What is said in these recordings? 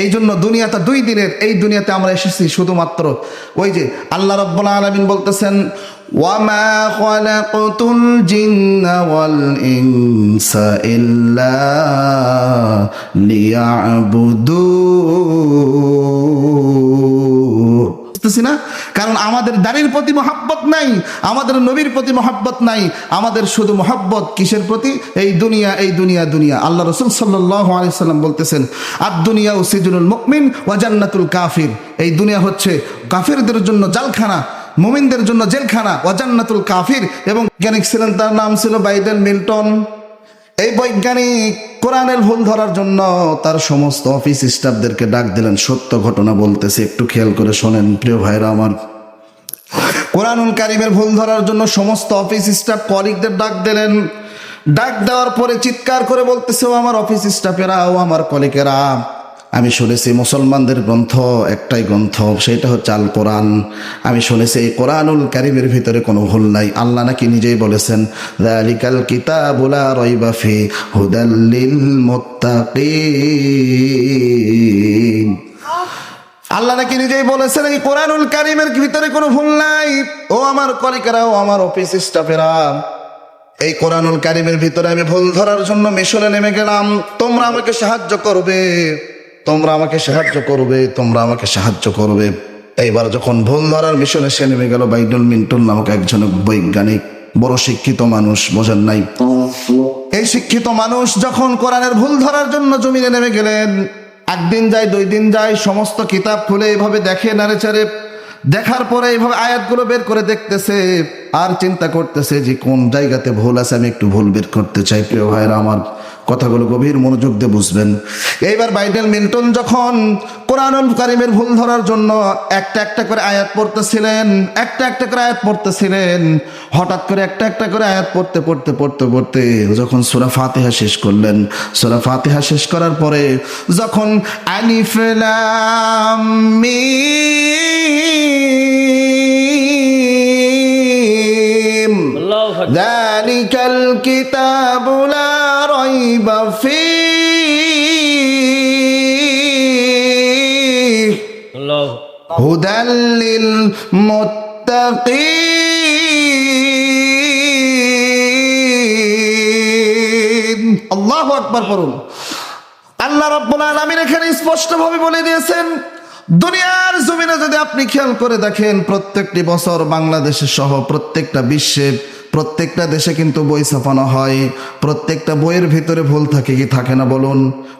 এই জন্য দুনিয়াটা দুই দিনের এই দুনিয়াতে আমরা এসেছি শুধুমাত্র। ওই যে আল্লাহ রব্বুল আলমিন বলতেছেন খালাকতুল জিন্না ওয়াল ইনসা ইল্লা লিয়াবুদুন। বুঝতেছি না। কারণ আমাদের দাড়ির প্রতি মহাব্বত নাই, আমাদের নবীর প্রতি মহাব্বত নাই, আমাদের শুধু মহাব্বত কিসের প্রতি? এই দুনিয়া এই দুনিয়া দুনিয়া। আল্লাহ রসুল আলাইসাল্লাম বলতেছেন আর দুনিয়া ও সিজুল মুকমিন ও জান্নাতুল কাফির। এই দুনিয়া হচ্ছে কাফিরদের জন্য জালখানা, মুমিনদের জন্য জেলখানা ওয়াজান্নাতুল কাফির। এবং জ্ঞানিক ছিলেন, তার নাম ছিল বাইডেন মিল্টন। এই বৈজ্ঞানিক কোরআনের ভুল ধরার জন্য তার সমস্ত অফিস স্টাফদেরকে ডাক দিলেন, সত্য ঘটনা বলতেছে, একটু খেয়াল করে শোনেন প্রিয় ভাইরা আমার। কোরআনুল কারিমের ভুল ধরার জন্য সমস্ত অফিস স্টাফ কলিকদের ডাক দিলেন। ডাক দেওয়ার পরে চিৎকার করে বলতেছে, ও আমার অফিস স্টাফেরা, ও আমার কলিকেরা আমি শুনেছি মুসলমানদের গ্রন্থ একটাই গ্রন্থ, সেটা হচ্ছে আল কোরআন আমি শুনেছি এই কোরআনুল কারিমের ভিতরে কোনো ভুল নাই। আল্লাহ নাকি নিজেই বলেছেন রালিকাল কিতাবুলা রইবাফি হুদাল্লিল আল্লাহ নাকি নিজেই বলেছেন, এই কোরআনুল কারিমের ভিতরে কোনো ভুল নাই। ও আমার কলিকারা, ও আমার অফিস স্টাফেরা, এই কোরআনুল কারিমের ভিতরে আমি ভুল ধরার জন্য মিশনে নেমে গেলাম। তোমরা আমাকে সাহায্য করবে। তোমরা আমাকে সাহায্য করবে, তোমরা আমাকে সাহায্য করবে। এইবার যখন ভুল ধরার মিশনে সে নেমে গেল বাইডল মিন্টন নামক একজন বৈজ্ঞানিক, বড় শিক্ষিত মানুষ, বোঝেন নাই। এই শিক্ষিত মানুষ যখন কোরআনের ভুল ধরার জন্য জমিনে নেমে গেলেন, একদিন যায়, দুই দিন যায়, সমস্ত কিতাব খুলে এইভাবে দেখে নাড়ে চারে দেখার পরে এইভাবে আয়াতগুলো বের করে দেখতেছে, আর চিন্তা করতেছে যে কোন জায়গাতে ভুল আছে, আমি একটু ভুল বের করতে চাই, প্রিয় ভাইয়েরা আমার। কথাগুলো গভীর মনোযোগ দিয়ে বুঝবেন এইবার বাইডেল মিল্টন যখন কোরআনুল কারিমের ভুল ধরার জন্য একটা একটা করে আয়াত পড়তেছিলেন একটা একটা করে আয়াত পড়তেছিলেন হঠাৎ করে একটা একটা করে আয়াত পড়তে পড়তে পড়তে পড়তে যখন সুরা ফাতিহা শেষ করলেন সুরা ফাতিহা শেষ করার পরে যখন আলিফ লাম মিম আল্লাহু আকবার। ذلك الكتاب لا ريب فيه আল্লাহু هدى للمتقين আল্লাহু আকবার পড়ুন আল্লাহ রাব্বুল আলামিন এখানে স্পষ্টভাবে বলে দিয়েছেন দুনিয়ার জমিনে যদি আপনি খেয়াল করে দেখেন প্রত্যেকটি বছর বাংলাদেশে সহ প্রত্যেকটা বিশ্বে প্রত্যেকটা দেশে কিন্তু বই ছাপানো হয়। প্রত্যেকটা বইয়ের ভিতরে ভুল থাকে কি থাকে না বলুন।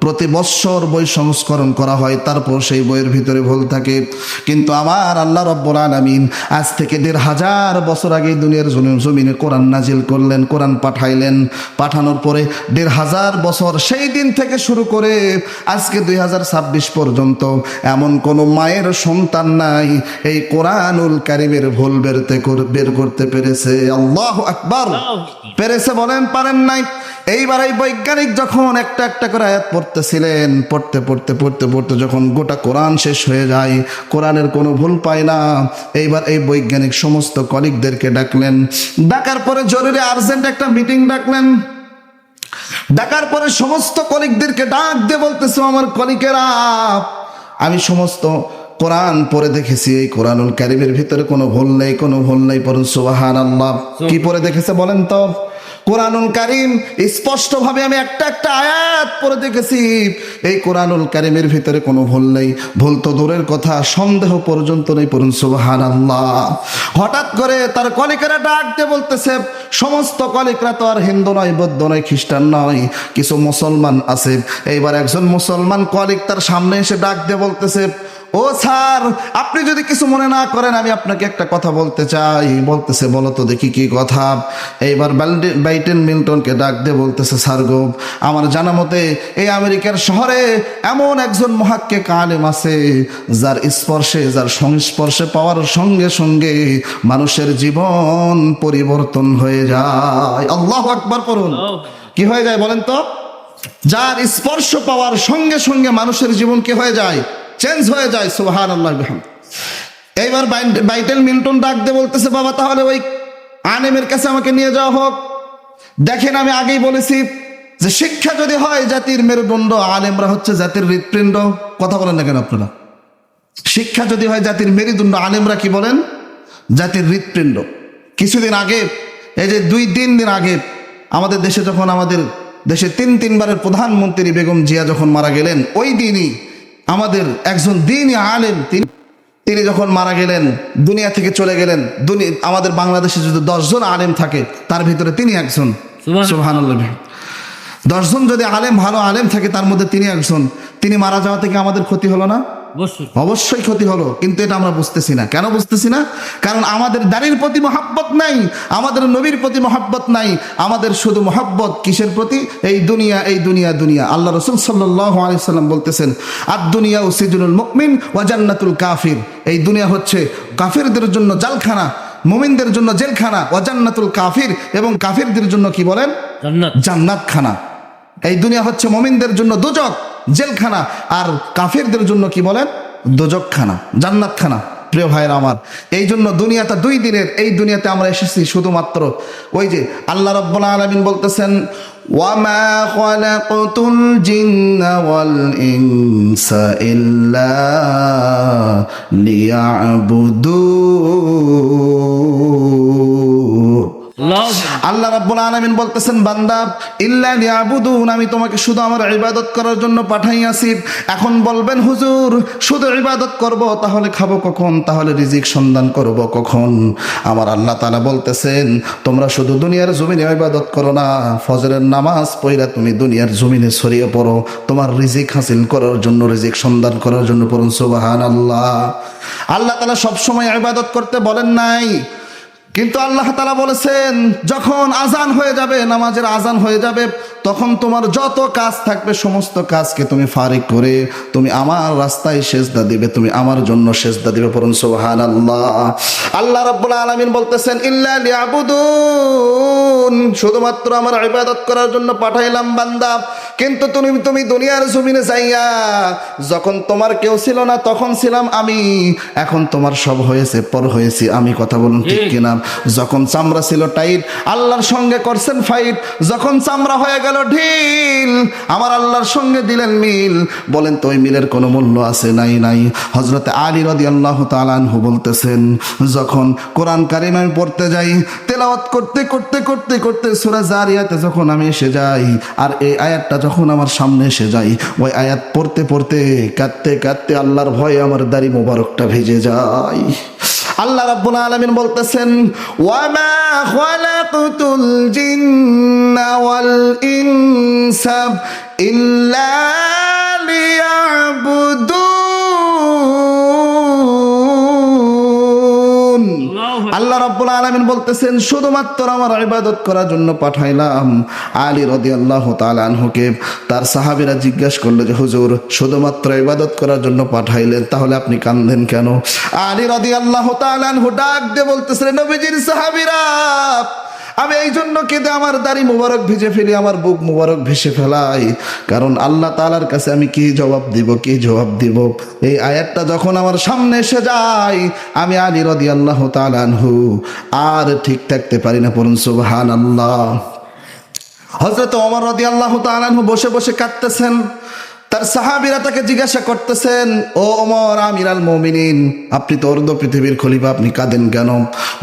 প্রতি বৎসর বই সংস্করণ করা হয় তারপর সেই বইয়ের ভিতরে ভুল থাকে। কিন্তু আমার আল্লাহ রব্বুল আলামিন আজ থেকে দেড় হাজার বছর আগে দুনিয়ার জমি- জমিনে কোরআন নাজিল করলেন কোরআন পাঠাইলেন। পাঠানোর পরে দেড় হাজার বছর সেই দিন থেকে শুরু করে আজকে দুই হাজার ছাব্বিশ পর্যন্ত এমন কোনো মায়ের সন্তান নাই এই কোরআনুল কারিমের ভুল বেরতে বের করতে পেরেছে। আল্লাহ আকবার। পেরেছে বলেন পারেন নাই? এইবার এই বৈজ্ঞানিক যখন একটা একটা করে আয়াত পড়তেছিলেন পড়তে পড়তে পড়তে পড়তে যখন গোটা কোরআন শেষ হয়ে যায়, কোরআনের কোনো ভুল পায় না। এইবার এই বৈজ্ঞানিক সমস্ত কলিগদেরকে ডাকলেন। ডাকার পরে জরুরি আর্জেন্ট একটা মিটিং ডাকলেন। ডাকার পরে সমস্ত কলিগদেরকে ডাক দিয়ে বলতেছে, আমার কলিকেরা আমি সমস্ত কোরআন পরে দেখেছি। এই কোরআনুল কারিমের ভিতরে কোনো ভুল নেই, কোনো ভুল নেই, পড়ুন সুবাহান আল্লাহ কি পরে দেখেছে বলেন তো? কোরআনুল কারিম স্পষ্টভাবে আমি একটা একটা আয়াত পড়ে দেখেছি। এই কোরআনুল কারিমের ভিতরে কোনো ভুল নেই। ভুল তো দূরের কথা, সন্দেহ পর্যন্ত নেই পড়ুন সুবাহান আল্লাহ হঠাৎ করে তার কলিকেরা ডাক দিয়ে বলতেছে, সমস্ত কলিকরা তো আর হিন্দু নয়, বৌদ্ধ নয়, খ্রিস্টান নয়, কিছু মুসলমান আছে। এইবার একজন মুসলমান কলিক তার সামনে এসে ডাক দিয়ে বলতেছে ও স্যার, আপনি যদি কিছু মনে না করেন, আমি আপনাকে একটা কথা বলতে চাই। বলতেছে, বলো তো দেখি কি কথা। এইবার বাইটেন মিল্টনকে ডাক দিয়ে বলতেছে, স্যার গো, আমার জানা মতে এই আমেরিকার শহরে এমন একজন মহাক্কে কালেম আছে, যার স্পর্শে, যার সংস্পর্শে পাওয়ার সঙ্গে সঙ্গে মানুষের জীবন পরিবর্তন হয়ে যায়। আল্লাহ আকবার করুন কি হয়ে যায় বলেন তো? যার স্পর্শ পাওয়ার সঙ্গে সঙ্গে মানুষের জীবন কি হয়ে যায়? চেঞ্জ হয়ে যায় সুহান আল্লাহ। এইবার বাইটেল মিল্টন ডাক দিয়ে বলতেছে, বাবা, তাহলে ওই আনেমের কাছে আমাকে নিয়ে যাওয়া হোক। দেখেন, আমি আগেই বলেছি যে শিক্ষা যদি হয়, জাতির মেরুদণ্ড, আলেমরা হচ্ছে জাতির হৃৎপিণ্ড। কথা বলেন না কেন আপনারা? শিক্ষা যদি হয়, জাতির মেরুদণ্ড, আলেমরা কি বলেন? জাতির হৃৎপিণ্ড। কিছুদিন আগে, এই যে দুই তিন দিন আগে, আমাদের দেশে যখন আমাদের দেশে তিন তিনবারের প্রধানমন্ত্রী বেগম জিয়া যখন মারা গেলেন, ওই দিনই আমাদের একজন দিন আলেম তিনি তিনি যখন মারা গেলেন দুনিয়া থেকে চলে গেলেন দুনিয়া আমাদের বাংলাদেশে যদি দশজন আলেম থাকে তার ভিতরে তিনি একজন। সুবহানাল্লাহ। দশজন যদি আলেম ভালো আলেম থাকে তার মধ্যে তিনি একজন। তিনি মারা যাওয়া থেকে আমাদের ক্ষতি হলো না? অবশ্যই। ক্ষতি হলো কিন্তু এটা আমরা বুঝতেছি না। কেন বুঝতেছি না? কারণ আমাদের দাড়ির প্রতি মহাব্বত নাই আমাদের নবীর প্রতি মহাব্বত নাই আমাদের শুধু মহাব্বত কিসের প্রতি? এই দুনিয়া এই দুনিয়া দুনিয়া। আল্লাহ রসুল সাল্লাহ আলাইসাল্লাম বলতেছেন আর দুনিয়া ও সিজুল মুকমিন ও জান্নাতুল কাফির। এই দুনিয়া হচ্ছে কাফিরদের জন্য জালখানা মুমিনদের জন্য জেলখানা ও জান্নাতুল কাফির এবং কাফিরদের জন্য কি বলেন? জান্নাত। জান্নাত খানা এই দুনিয়া হচ্ছে মমিনদের জন্য দুজক। জেলখানা। আর কাফেরদের জন্য কি বলেন? দুজক খানা জান্নাত খানা প্রিয় ভাইয়ের আমার, এই জন্য দুনিয়াটা দুই দিনের, এই দুনিয়াতে আমরা এসেছি শুধুমাত্র ওই যে আল্লাহ রব্বুল আলমিন বলতেছেন লিয়াবুদুন। আল্লাহ রাব্বুল আলামিন বলতেছেন, বান্দা, ইল্লা লিয়াবুদুন, আমি তোমাকে শুধু আমার ইবাদত করার জন্য পাঠাইয়াছি। এখন বলবেন, হুজুর, শুধু ইবাদত করব, তাহলে খাব কখন? তাহলে রিজিক সন্ধান করব কখন? আমার আল্লাহ তাআলা বলতেছেন, তোমরা শুধু দুনিয়ার জমিনে ইবাদত করো না, ফজরের নামাজ পড়া তুমি দুনিয়ার জমিনে ছড়িয়ে পড়ো। তোমার রিজিক হাসিল করার জন্য, রিজিক সন্ধান করার জন্য পড়ুন, সুবহানাল্লাহ। আল্লাহ তাআলা সব সময় ইবাদত করতে বলেন নাই। কিন্তু আল্লাহ তালা বলেছেন, যখন আজান হয়ে যাবে, নামাজের আজান হয়ে যাবে, তখন তোমার যত কাজ থাকবে, সমস্ত কাজকে তুমি ফারিক করে, তুমি আমার রাস্তায় সেজদা দিবে, তুমি আমার জন্য সেজদা দিবে, পড়ুন সোহান আল্লাহ আল্লাহ রাব্বুল আলামিন বলতেছেন, ইল্লা শুধুমাত্র আমার ইবাদত করার জন্য পাঠাইলাম বান্দা। কিন্তু তুমি তুমি দুনিয়ার জমিনে যাইয়া যখন তোমার কেউ ছিল না তখন ছিলাম আমি। এখন তোমার সব হয়েছে পর হয়েছি আমি কথা বলুন ঠিক কিনা? যখন চামড়া ছিল টাইট আল্লাহর সঙ্গে করছেন ফাইট। যখন চামড়া হয়ে গেল ঢিল আমার আল্লাহর সঙ্গে দিলেন মিল। বলেন তো ওই মিলের কোনো মূল্য আছে? নাই নাই। হজরতে আলী রদি আল্লাহ তালানহু বলতেছেন যখন কোরআন কারিম আমি পড়তে যাই তেলাওয়াত করতে করতে করতে করতে সুরা জারিয়াতে যখন আমি এসে যাই, আর এই আয়াতটা যখন আমার সামনে এসে যাই ওই আয়াত পড়তে পড়তে কাঁদতে কাঁদতে আল্লাহর ভয়ে আমার দাড়ি মোবারকটা ভেজে যায়। আল্লাহ রাব্বুল আলামিন বলতেছেন, ওয়ামা খালাকতুল জিন্না ওয়াল ইনসা ইল্লা লিয়াবুদুন আলামিন বলতেছেন, শুধুমাত্র আমার ইবাদত করার জন্য পাঠাইলাম। আলী রদি আল্লাহ আনহুকে তার সাহাবিরা জিজ্ঞাসা করল যে, হুজুর, শুধুমাত্র ইবাদত করার জন্য পাঠাইলেন, তাহলে আপনি কান্দেন কেন? আলী রদি আল্লাহ আনহু ডাক দিয়ে বলতেছিলেন নবীজির সাহাবীরা আমি এই জন্য কেঁদে আমার দাড়ি মুবারক ভিজে ফেলি, আমার বুক মুবারক ভেসে ফেলাই। কারণ আল্লাহ তালার কাছে আমি কি জবাব দিব, কি জবাব দিব? এই আয়াতটা যখন আমার সামনে এসে যায়, আমি আলী রদি আল্লাহ তালানহু আর ঠিক থাকতে পারি না পড়ুন সুবহান আল্লাহ হজরত অমর রদি আল্লাহ তালানহু বসে বসে কাঁদতেছেন। তার সাহাবিরা তাকে জিজ্ঞাসা করতেছেন, ও অমর আমিরাল মমিনিন, আপনি তো অর্ধ পৃথিবীর খলিফা, আপনি কাঁদেন কেন?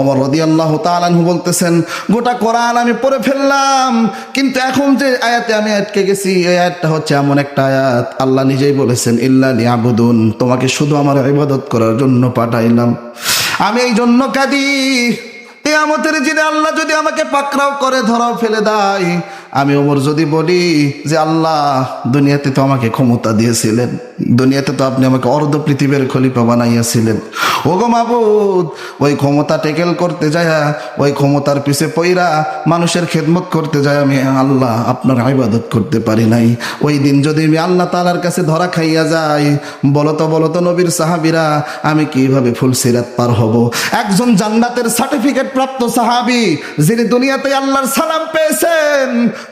অমর রদি আল্লাহ তালানহু বলতেছেন, গোটা কোরআন আমি পড়ে ফেললাম, কিন্তু এখন যে আয়াতে আমি আটকে গেছি, এই আয়াতটা হচ্ছে এমন একটা আয়াত। আল্লাহ নিজেই বলেছেন, ইল্লা আবুদুন তোমাকে শুধু আমার ইবাদত করার জন্য পাঠাইলাম। আমি এই জন্য কাঁদি। কেয়ামতের দিনে আল্লাহ যদি আমাকে পাকড়াও করে, ধরাও ফেলে দেয় আমি ওমর যদি বলি যে আল্লাহ, দুনিয়াতে তো আমাকে ক্ষমতা দিয়েছিলেন। দুনিয়াতে তো আপনি আমাকে অর্ধ পৃথিবীর খলিফা বানাইয়াছিলেন। ওগো মাবুদ, ওই ক্ষমতা টেকেল করতে যায়, ওই ক্ষমতার পিছে পইরা মানুষের খেদমত করতে যায় আমি আল্লাহ আপনার ইবাদত করতে পারি নাই। ওই দিন যদি আমি আল্লাহ তালার কাছে ধরা খাইয়া যাই, বলতো বলতো নবীর সাহাবিরা, আমি কীভাবে ফুলসিরাত পার হব? একজন জান্নাতের সার্টিফিকেট প্রাপ্ত সাহাবি, যিনি দুনিয়াতে আল্লাহর সালাম পেয়েছেন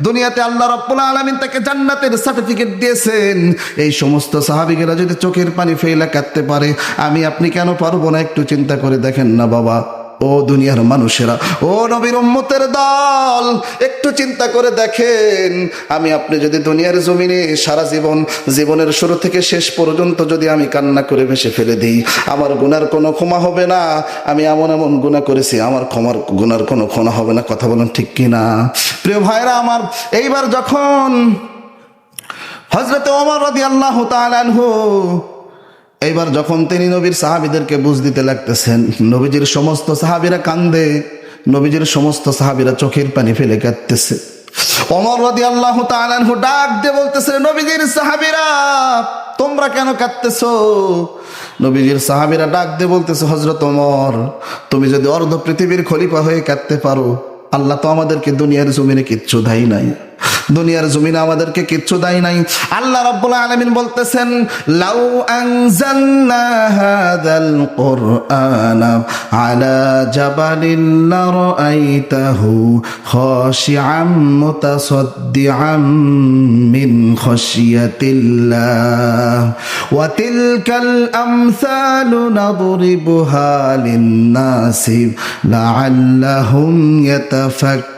দুনিয়াতে আল্লাহ রব্বুল আলমিন তাকে জান্নাতের সার্টিফিকেট দিয়েছেন। এই সমস্ত সাহাবিকেরা যদি চোখের পানি ফেলে কাঁদতে পারে, আমি আপনি কেন পারব না একটু চিন্তা করে দেখেন না বাবা। ও দুনিয়ার মানুষেরা, ও নবীর উম্মতের দল, একটু চিন্তা করে দেখেন, আমি আপনি যদি দুনিয়ার জমিনে সারা জীবন, জীবনের শুরু থেকে শেষ পর্যন্ত যদি আমি কান্না করে ভেসে ফেলে দিই, আমার গুনার কোনো ক্ষমা হবে না, আমি এমন এমন গুণা করেছি, আমার ক্ষমার গুনার কোনো ক্ষমা হবে না, কথা বলেন ঠিক কি না? প্রিয় ভাইরা আমার, এইবার যখন হজরত ওমর রদি আল্লাহ তালানহু এইবার যখন তিনি নবীর সাহাবিদেরকে বুঝ দিতে লাগতেছেন, নবীজির সমস্ত সাহাবিরা কান্দে, নবীজির সমস্ত সাহাবিরা চোখের পানি ফেলে কাঁদতেছে। অমর রদি আল্লাহ তালানহু ডাক দিয়ে বলতেছে, নবীজির সাহাবিরা, তোমরা কেন কাঁদতেছো? নবীজির সাহাবিরা ডাক দিয়ে বলতেছে হজরত ওমর, তুমি যদি অর্ধ পৃথিবীর খলিফা হয়ে কাঁদতে পারো, আল্লাহ তো আমাদেরকে দুনিয়ার জমিনে কিচ্ছু দেয় নাই। দুনিয়ার জমিনে আমাদেরকে কিচ্ছু দেয় নাই। আল্লাহ রাব্বুল আলামিন বলতেছেন, লাউ আনজালনা কুরআনা আলা জাবালিন লারাআইতাহু খাশিআম মুতাসাদ্দিআম মিন খাশিয়াতিল্লাহ। ওয়া তিলকাল আমসালু নাদরিবুহা লিন-নাসি লাআল্লাহুম ইয়াতাফাক্কারুন।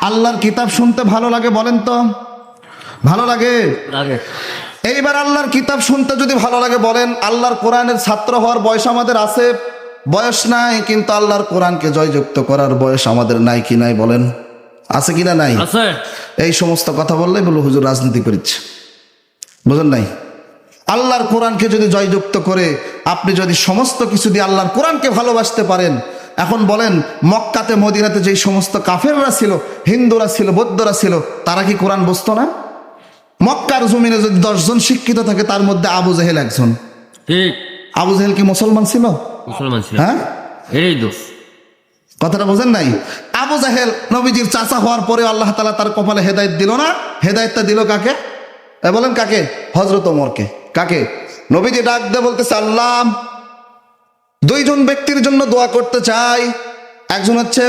আল্লাহর কিতাব শুনতে ভালো লাগে বলেন তো? ভালো লাগে? লাগে। এইবার আল্লাহর কিতাব শুনতে যদি ভালো লাগে বলেন আল্লাহর কোরআনের ছাত্র হওয়ার বয়স আমাদের আছে? বয়স নাই কিন্তু আল্লাহর কোরআনকে জয়যুক্ত করার বয়স আমাদের নাই কি নাই বলেন? আছে কি না নাই এই সমস্ত কথা বললেই বলো হুজুর রাজনীতি করিচ্ছে। বুঝেন নাই? আল্লাহর কোরআনকে যদি জয়যুক্ত করে আপনি যদি সমস্ত কিছু দিয়ে আল্লাহর কোরআনকে ভালোবাসতে পারেন এখন বলেন মক্কাতে মদিনাতে যেই সমস্ত কাফেররা ছিল হিন্দুরা ছিল বৌদ্ধরা ছিল তারা কি কোরআন বুঝতো না? মক্কার জমিনে যদি দশজন শিক্ষিত থাকে তার মধ্যে আবু জাহেল একজন। আবু জাহেল কি মুসলমান ছিল? মুসলমান ছিল। হ্যাঁ? এই দোষ। কথাটা বোঝেন নাই? আবু জাহেল নবীজির চাচা হওয়ার পরে আল্লাহ তালা তার কপালে হেদায়ত দিল না? হেদায়তটা দিল কাকে? বলেন কাকে? হজরত ওমরকে। কাকে? নবীজি ডাক দে বলতে চাল্লাম দুইজন ব্যক্তির জন্য দোয়া করতে চাই। একজন হচ্ছে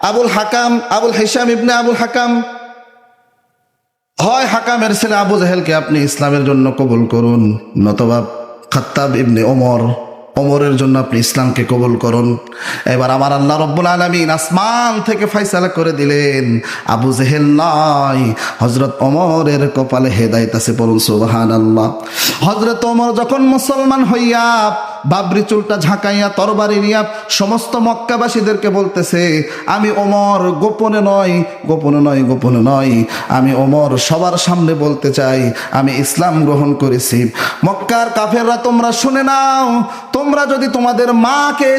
আবুল হাকাম, আবুল হিসাম ইবনে আবুল হাকাম। হয় হাকামের ছেলে আবু জাহেলকে আপনি ইসলামের জন্য কবুল করুন, নতবা খাত্তাব ইবনে ওমর। ওমরের জন্য আপনি ইসলামকে কবুল করুন। এবার আমার আল্লাহ রব্বুল আলমিন আসমান থেকে ফাইসালা করে দিলেন। আবু জেহেল নয় হজরত অমরের কপালে হেদায়ত আছে পড়ুন সুবাহান আল্লাহ হজরত অমর যখন মুসলমান হইয়া বাবরি চুলটা ঝাঁকাইয়া, তরবারি নিয়া সমস্ত মক্কাবাসীদেরকে বলতেছে, আমি ওমর, গোপনে নয় গোপনে নয় গোপনে নয়। আমি ওমর, সবার সামনে বলতে চাই, আমি ইসলাম গ্রহণ করেছি। মক্কার কাফেররা, তোমরা শুনে নাও, তোমরা যদি তোমাদের মাকে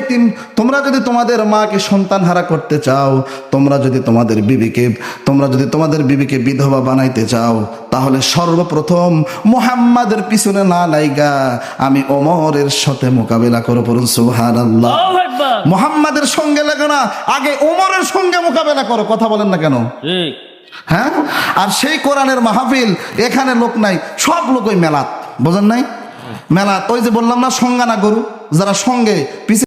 তোমরা যদি তোমাদের মাকে সন্তান হারা করতে চাও, তোমরা যদি তোমাদের বিবিকে, তোমরা যদি তোমাদের বিবিকে বিধবা বানাইতে চাও, তাহলে সর্বপ্রথম মুহাম্মাদের পিছনে না লাইগা, আমি ওমরের সাথে মোকাবেলা করো পড়ুন সোহান আল্লাহ মোহাম্মদের সঙ্গে লাগে না আগে ওমরের সঙ্গে মোকাবেলা করো কথা বলেন না কেন? হ্যাঁ? আর সেই কোরআনের মাহফিল এখানে লোক নাই সব লোক ওই মেলাত। বোঝেন নাই? মেলাত ওই যে বললাম না সংজ্ঞা না গরু যারা সঙ্গে পিছে